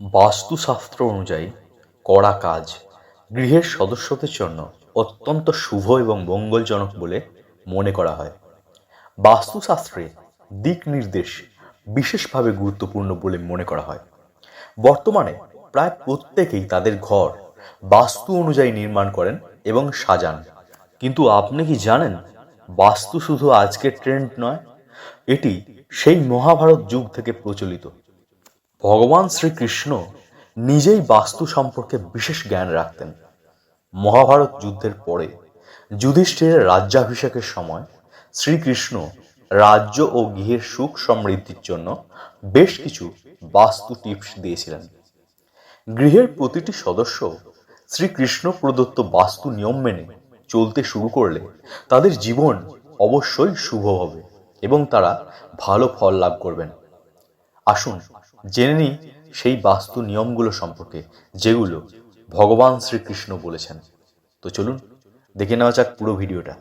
বাস্তুশাস্ত্র অনুযায়ী করা কাজ গৃহের সদস্যদের জন্য অত্যন্ত শুভ এবং মঙ্গলজনক বলে মনে করা হয়। বাস্তুশাস্ত্রে দিক নির্দেশ বিশেষভাবে গুরুত্বপূর্ণ বলে মনে করা হয়। বর্তমানে প্রায় প্রত্যেকেই তাদের ঘর বাস্তু অনুযায়ী নির্মাণ করেন এবং সাজান। কিন্তু আপনি কি জানেন, বাস্তু শুধু আজকের ট্রেন্ড নয়, এটি সেই মহাভারত যুগ থেকে প্রচলিত। ভগবান শ্রীকৃষ্ণ নিজেই বাস্তু সম্পর্কে বিশেষ জ্ঞান রাখতেন। মহাভারত যুদ্ধের পরে, যুধিষ্ঠিরের রাজ্যাভিষেকের সময়, শ্রীকৃষ্ণ রাজ্য ও গৃহের সুখ সমৃদ্ধির জন্য বেশ কিছু বাস্তু টিপস দিয়েছিলেন। গৃহের প্রতিটি সদস্য শ্রীকৃষ্ণ প্রদত্ত বাস্তু নিয়ম মেনে চলতে শুরু করলে তাদের জীবন অবশ্যই শুভ হবে এবং তারা ভালো ফল লাভ করবেন। আসুন, জেনে নিই সেই বাস্তু নিয়মগুলো সম্পর্কে, যেগুলো ভগবান শ্রীকৃষ্ণ বলেছেন। তো চলুন, দেখে নেওয়া যাক পুরো ভিডিওটা।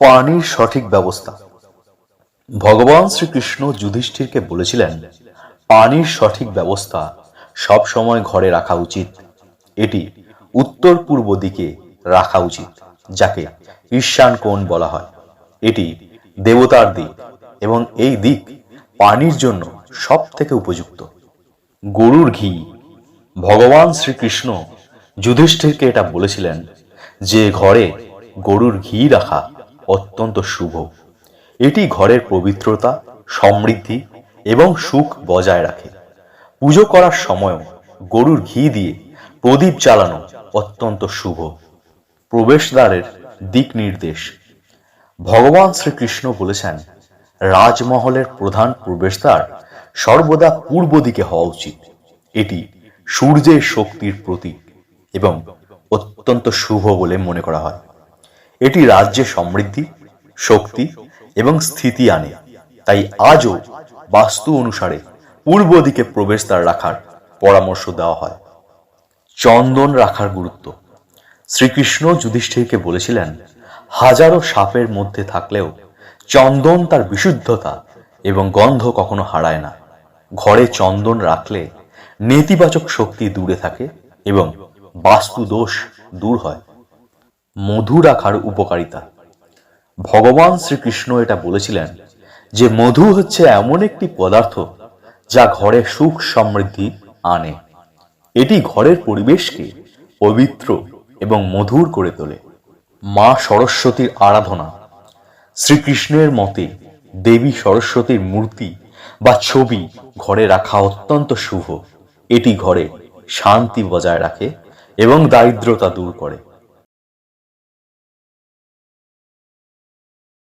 পানির সঠিক ব্যবস্থা। ভগবান শ্রীকৃষ্ণ যুধিষ্ঠিরকে বলেছিলেন, পানির সঠিক ব্যবস্থা সব সময় ঘরে রাখা উচিত। এটি উত্তর পূর্ব দিকে রাখা উচিত, যাকে ঈশান কোণ বলা হয়। এটি দেবতার দিক এবং এই দিক পানির জন্য সব থেকে উপযুক্ত। গরুর ঘি। ভগবান শ্রীকৃষ্ণ যুধিষ্ঠিরকে এটা বলেছিলেন যে ঘরে গরুর ঘি রাখা অত্যন্ত শুভ। এটি ঘরের পবিত্রতা, সমৃদ্ধি এবং সুখ বজায় রাখে। পুজো করার সময়ও গরুর ঘি দিয়ে প্রদীপ জ্বালানো অত্যন্ত শুভ। প্রবেশদ্বারের দিক নির্দেশ। ভগবান শ্রীকৃষ্ণ বলেছেন রাজমহলের প্রধান প্রবেশদ্বার সর্বদা পূর্ব দিকে হওয়া উচিত। এটি সূর্যের শক্তির প্রতীক এবং অত্যন্ত শুভ বলে মনে করা হয়। এটি রাজ্যে সমৃদ্ধি, শক্তি এবং স্থিতি আনে। তাই আজও বাস্তু অনুসারে পূর্ব দিকে প্রবেশদ্বার রাখার পরামর্শ দেওয়া হয়। চন্দন রাখার গুরুত্ব। শ্রীকৃষ্ণ যুধিষ্ঠিরকে বলেছিলেন, হাজারো সাপের মধ্যে থাকলেও চন্দন তার বিশুদ্ধতা এবং গন্ধ কখনো হারায় না। ঘরে চন্দন রাখলে নেতিবাচক শক্তি দূরে থাকে এবং বাস্তু দোষ দূর হয়। মধু রাখার উপকারিতা। ভগবান শ্রীকৃষ্ণ এটা বলেছিলেন যে মধু হচ্ছে এমন একটি পদার্থ যা ঘরে সুখ সমৃদ্ধি আনে। এটি ঘরের পরিবেশকে পবিত্র এবং মধুর করে তোলে। মা সরস্বতীর আরাধনা শ্রীকৃষ্ণের মতে দেবী সরস্বতীর মূর্তি বা ছবি ঘরে রাখা অত্যন্ত শুভ। এটি ঘরে শান্তি বজায় রাখে এবং দারিদ্রতা দূর করে।